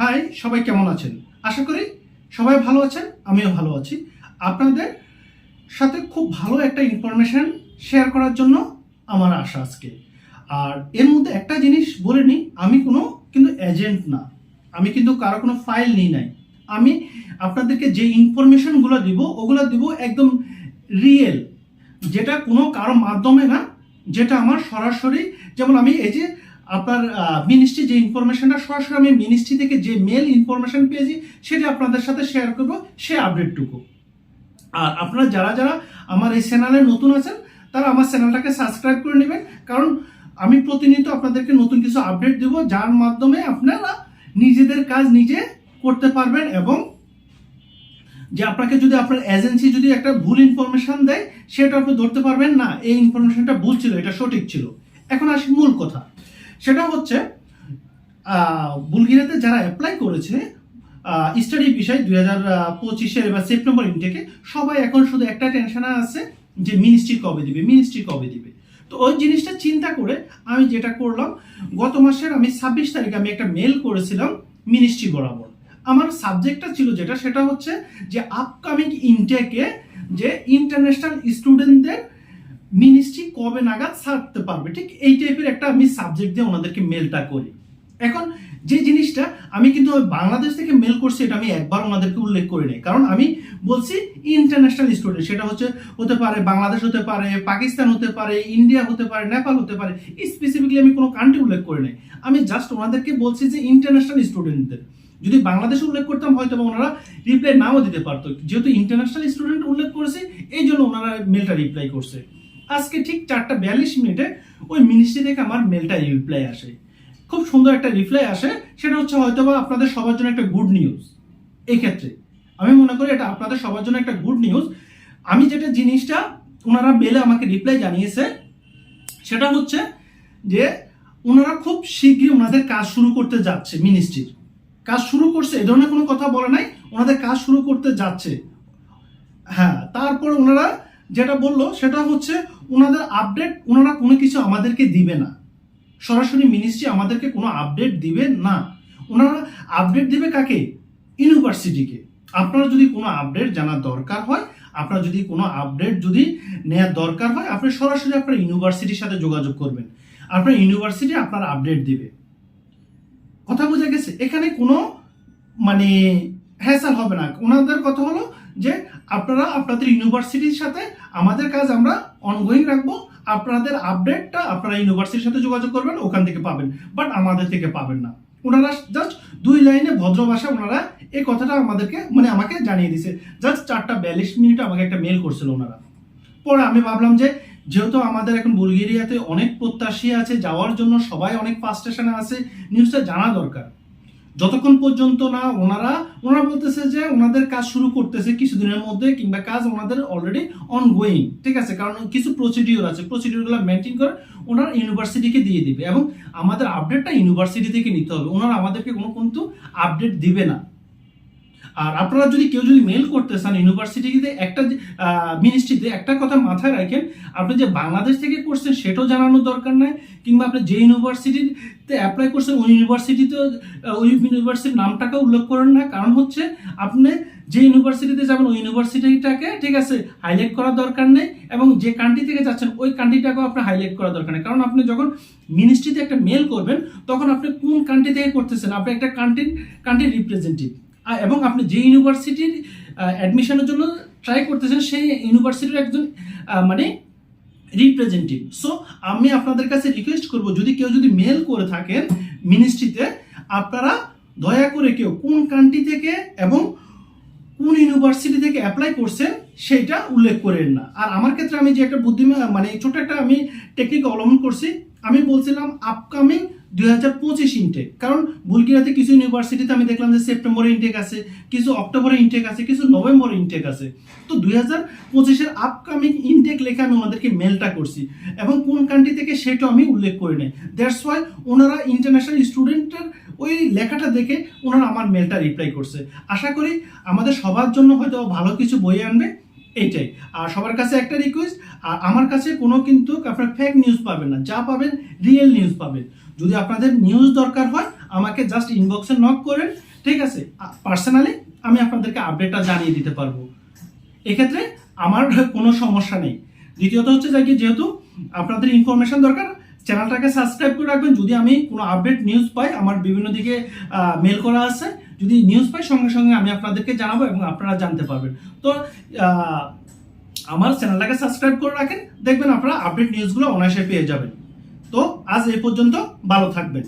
High, সবাই কেমন আছেন? আশা করি সবাই ভালো আছেন, আমিও ভালো আছি। আপনাদের সাথে খুব ভালো একটা ইনফরমেশন শেয়ার করার জন্য আমার আশা আজকে। আর এর মধ্যে একটা জিনিস বলে নিই, আমি কোনো কিন্তু এজেন্ট না। আমি কিন্তু কারও কোনো ফাইল নিই নাই। আমি আপনাদেরকে যে ইনফরমেশনগুলো দিব, ওগুলো দিব একদম রিয়েল যেটা কোনো কারও মাধ্যমে না, যেটা আমার সরাসরি, যেমন আমি এই যে আপনার মিনিস্ট্রি যে ইনফরমেশনটা সরাসরি আমি মিনিস্ট্রি থেকে যে মেল ইনফরমেশন পেয়েছি, সেটা আপনাদের সাথে শেয়ার করব, সে আপডেটটুকু আর আপনারা যারা যারা আমার এই চ্যানেলে নতুন আছেন, তারা আমার চ্যানেলটাকে সাবস্ক্রাইব করে নেবেন। কারণ আমি প্রতিনিয়ত আপনাদেরকে নতুন কিছু আপডেট দেব, যার মাধ্যমে আপনারা নিজেদের কাজ নিজে করতে পারবেন এবং যে আপনাকে যদি আপনার এজেন্সি যদি একটা ভুল ইনফরমেশন দেয়, সেটা আপনি ধরতে পারবেন, না, এই ইনফরমেশনটা ভুল ছিল, এটা সঠিক ছিল। এখন আসি মূল কথা। সেটা হচ্ছে বুলগেরিয়াতে যারা অ্যাপ্লাই করেছে স্টাডি বিষয় দুই হাজার পঁচিশের বা সেপ্টেম্বর ইনটেকে সবাই এখন শুধু একটা টেনশনে আছে যে মিনিস্ট্রি কবে দিবে মিনিস্ট্রি কবে দিবে। তো ওই জিনিসটা চিন্তা করে আমি যেটা করলাম, গত মাসের আমি ছাব্বিশ তারিখে আমি একটা মেল করেছিলাম মিনিস্ট্রি বরাবর। আমার সাবজেক্টটা ছিল যেটা, সেটা হচ্ছে যে আপকামিং ইনটেকে যে ইন্টারন্যাশনাল স্টুডেন্টদের মিনিস্ট্রি কবে নাগাদ ছাড়তে পারবে? ঠিক এই টাইপের একটা আমি সাবজেক্ট দিয়ে ওনাদেরকে মেলটা করি। এখন যে জিনিসটা আমি কিন্তু বাংলাদেশ থেকে মেল করছি, এটা আমি একবার ওনাদেরকে উল্লেখ করি নাই। কারণ আমি বলছি ইন্টারন্যাশনাল স্টুডেন্ট সেটা হচ্ছে হতে পারে বাংলাদেশ হতে পারে, পাকিস্তান হতে পারে ইন্ডিয়া হতে পারে নেপাল হতে পারে স্পেসিফিকলি আমি কোনো কান্ট্রি উল্লেখ করি নাই। আমি জাস্ট ওনাদেরকে বলছি যে ইন্টারন্যাশনাল স্টুডেন্টদের যদি বাংলাদেশ উল্লেখ করতাম, হয়তো ওনারা রিপ্লাই নাও দিতে পারতো। যেহেতু ইন্টারন্যাশনাল স্টুডেন্ট উল্লেখ করেছে এই জন্য ওনারা মেলটা রিপ্লাই করছে। আজকে ঠিক চারটা বিয়াল্লিশ মিনিটে ওই মিনিস্ট্রি থেকে আমার মেলটা রিপ্লাই আসে। খুব সুন্দর একটা রিপ্লাই আসে, সেটা হচ্ছে হয়তো বা আপনাদের সবার জন্য একটা গুড নিউজ এই ক্ষেত্রে আমি মনে করি এটা আপনাদের সবার জন্য একটা গুড নিউজ আমি যেটা জিনিসটা ওনারা মেলে আমাকে রিপ্লাই জানিয়েছে, সেটা হচ্ছে যে ওনারা খুব শীঘ্রই ওনাদের কাজ শুরু করতে যাচ্ছে মিনিস্ট্রির কাজ শুরু করছে, এ ধরনের কোনো কথা বলে নাই, ওনাদের কাজ শুরু করতে যাচ্ছে। হ্যাঁ তারপর ওনারা যেটা বলল সেটা হচ্ছে ওনাদের আপডেট ওনারা কোনো কিছু আমাদেরকে দিবে না। সরাসরি মিনিস্ট্রি আমাদেরকে কোনো আপডেট দিবে না। ওনারা আপডেট দিবে কাকে? ইউনিভার্সিটিকে আপনারা যদি কোনো আপডেট জানার দরকার হয়, আপনার যদি কোনো আপডেট যদি নেওয়ার দরকার হয়, আপনি সরাসরি আপনার ইউনিভার্সিটির সাথে যোগাযোগ করবেন। আপনার ইউনিভার্সিটি আপনার আপডেট দিবে। কথা বোঝা গেছে? এখানে কোনো মানে হ্যাসাল হবে না। ওনাদের কথা হলো যে আপনারা আপনাদের ইউনিভার্সিটির সাথে আমাদের কাজ আমরা অনগোয়িং রাখব। আপনাদের আপডেটটা আপনারা ইউনিভার্সিটির সাথে যোগাযোগ করবেন, ওখান থেকে পাবেন। বাট আমাদের থেকে পাবেন না। ওনারা জাস্ট দুই লাইনে ভদ্র ভাষা ওনারা এই কথাটা আমাদেরকে মানে আমাকে জানিয়ে দিছে। জাস্ট চারটা বিয়াল্লিশ মিনিট আমাকে একটা মেল করছিল ওনারা। পরে আমি ভাবলাম যে, যেহেতু আমাদের এখন বুলগেরিয়াতে অনেক প্রত্যাশী আছে, যাওয়ার জন্য সবাই অনেক ফার্স্ট স্টেশনে আছে নিউজটা জানা দরকার। যতক্ষণ পর্যন্ত না ওনারা ওনারা বলতেছে যে ওনাদের কাজ শুরু করতেছে কিছুদিনের মধ্যে কিংবা কাজ ওনাদের অলরেডি অনগোয়িং ঠিক আছে? কারণ কিছু প্রসিডিওর আছে প্রসিডিওরগুলো মেনটেন করে ওনারা ইউনিভার্সিটিকে দিয়ে দিবে এবং আমাদের আপডেটটা ইউনিভার্সিটি থেকে নিতে হবে। ওনারা আমাদেরকে কোনো কিন্তু আপডেট দিবে না। আর আপনারা যদি কেউ যদি মেল করতে চান ইউনিভার্সিটিতে একটা মিনিস্ট্রিতে একটা কথা মাথায় রাখেন, আপনি যে বাংলাদেশ থেকে করছেন সেটাও জানানোর দরকার নাই, কিংবা আপনি যে ইউনিভার্সিটিতে অ্যাপ্লাই করছেন ওই ইউনিভার্সিটিতে ওই ইউনিভার্সিটির নামটাকে উল্লেখ করেন না। কারণ হচ্ছে আপনি যে ইউনিভার্সিটিতে যাবেন, ওই ইউনিভার্সিটিটাকে ঠিক আছে হাইলাইট করার দরকার নেই এবং যে কান্ট্রি থেকে যাচ্ছেন, ওই কান্ট্রিটাকেও আপনার হাইলাইট করার দরকার নেই। কারণ আপনি যখন মিনিস্ট্রিতে একটা মেল করবেন, তখন আপনি কোন কান্ট্রি থেকে করতেছেন? আপনি একটা কান্ট্রির কান্ট্রির রিপ্রেজেন্টেটিভ এবং আপনি যে ইউনিভার্সিটির অ্যাডমিশনের জন্য ট্রাই করতেছেন, সেই ইউনিভার্সিটির একজন মানে রিপ্রেজেন্টেটিভ সো আমি আপনাদের কাছে রিকোয়েস্ট করব, যদি কেউ যদি মেল করে থাকেন মিনিস্ট্রিতে আপনারা দয়া করে কেউ কোন কান্ট্রি থেকে এবং কোন ইউনিভার্সিটি থেকে অ্যাপ্লাই করছেন সেটা উল্লেখ করেন না। আর আমার ক্ষেত্রে আমি যে একটা বুদ্ধিমান মানে ছোট একটা আমি টেকনিক অবলম্বন করছি, আমি বলছিলাম আপকামিং দুই হাজার পঁচিশ ইনটেক কারণ বুলগেরিয়াতে কিছু ইউনিভার্সিটিতে আমি দেখলাম যে সেপ্টেম্বরে ইনটেক আছে, কিছু অক্টোবরে ইনটেক আছে, কিছু নভেম্বরে ইনটেক আছে। তো দুই হাজার পঁচিশের আপকামিং ইনটেক লেখা আমি ওনাদেরকে মেলটা করছি এবং কোন কান্ট্রি থেকে সেটাও আমি উল্লেখ করে নেই। দ্যাটস ওয়াই ওনারা ইন্টারন্যাশনাল স্টুডেন্টের ওই লেখাটা দেখে ওনারা আমার মেলটা রিপ্লাই করছে। আশা করি আমাদের সবার জন্য হয়তো ভালো কিছু বই আনবে, এইটাই। আর সবার কাছে একটা রিকোয়েস্ট আর আমার কাছে কোনো কিন্তু আপনার ফেক নিউজ পাবেন না, যা পাবেন রিয়েল নিউজ পাবেন। যদি আপনাদের নিউজ দরকার হয়, আমাকে জাস্ট ইনবক্সে নক করেন, ঠিক আছে? পার্সোনালি আমি আপনাদেরকে আপডেটটা জানিয়ে দিতে পারব। এক্ষেত্রে আমার কোনো সমস্যা নেই। দ্বিতীয়ত হচ্ছে যে যেহেতু আপনাদের ইনফরমেশন দরকার চ্যানেলটাকে সাবস্ক্রাইব করে রাখবেন। যদি আমি কোনো আপডেট নিউজ পাই, আমার বিভিন্ন দিকে মেল করা আছে, যদি নিউজ পাই, সঙ্গে সঙ্গে আমি আপনাদেরকে জানাব এবং আপনারা জানতে পারবেন। তো আমার চ্যানেলটাকে সাবস্ক্রাইব করে রাখেন। দেখবেন আপনারা আপডেট নিউজগুলো অনায়াসে পেয়ে যাবেন। তো আজ এই পর্যন্ত ভালো থাকবেন।